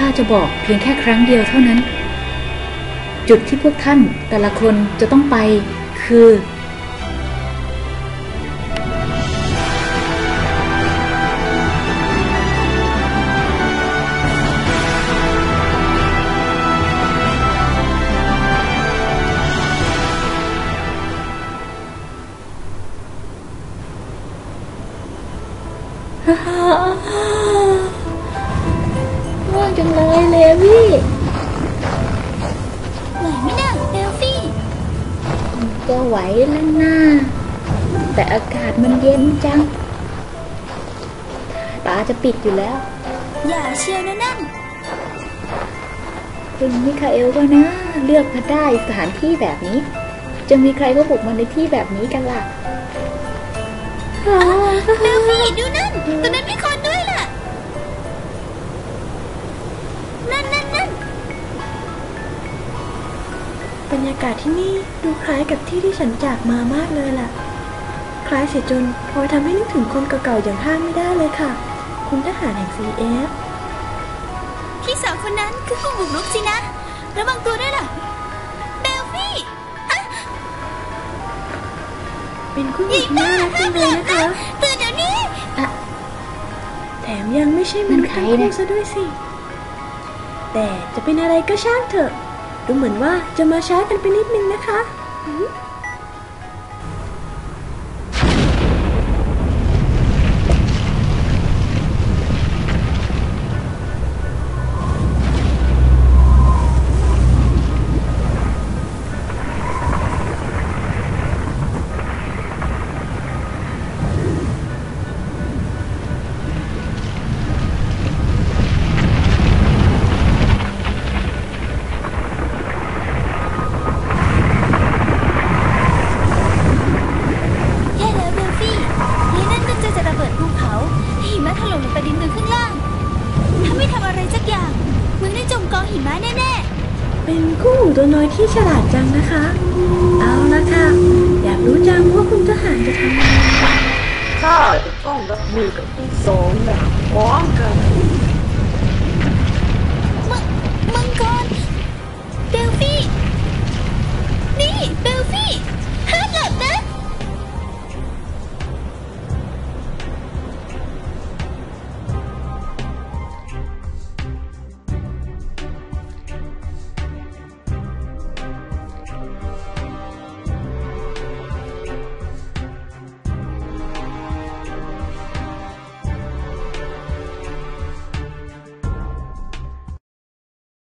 ข้าจะบอกเพียงแค่ครั้งเดียวเท่านั้น จุดที่พวกท่านแต่ละคนจะต้องไปคือว่า จังเลยเลวี่ไหวไหมน่ะเดลฟี่ก็ไหวแล้วนะแต่อากาศมันเย็นจัง ตาจะปิดอยู่แล้ว อย่าเชียวนะนั่นคุณมิคาเอลก็นะ เลือกมาได้สถานที่แบบนี้ จะมีใครก็บุกมาในที่แบบนี้กันล่ะอ๋อเดลฟี่ดูนั่นตอนนั้นมีคนด้วยล่ะ บรรยากาศที่นี่ดูคล้ายกับที่ที่ฉันจากมามากเลยล่ะ คล้ายเสียจนพอทำให้นึกถึงคนเก่าๆอย่างห้างไม่ได้เลยค่ะ คุณทหารแห่ง CF พี่สาวคนนั้นคือผู้บุกรุกสินะ ระวังตัวด้วยล่ะเดลฟี่ฮะเป็นผู้หหญิญิงงน่าบ้ารักจัห้างมเลหยลับนะนะคะตื่นเดี๋ยวนี้ แถมยังไม่ใช่มนุษย์ทั้งคู่ซะด้วยสิ แต่จะเป็นอะไรก็ช่างเถอะ ดูเหมือนว่าจะมาช้ากันไปนิดนึงนะคะ ล่มลงไปดินเมืองข้างล่าง ถ้าไม่ทำอะไรสักอย่างเมืองได้จมกองหิมะแน่เป็นคู่หูตัวน้อยที่ฉลาดจังนะคะ เอาละค่ะ อยากรู้จังว่าคุณทหารจะทำอะไรข้าจะต้องรับมือกับทั้งสองอย่างพร้อม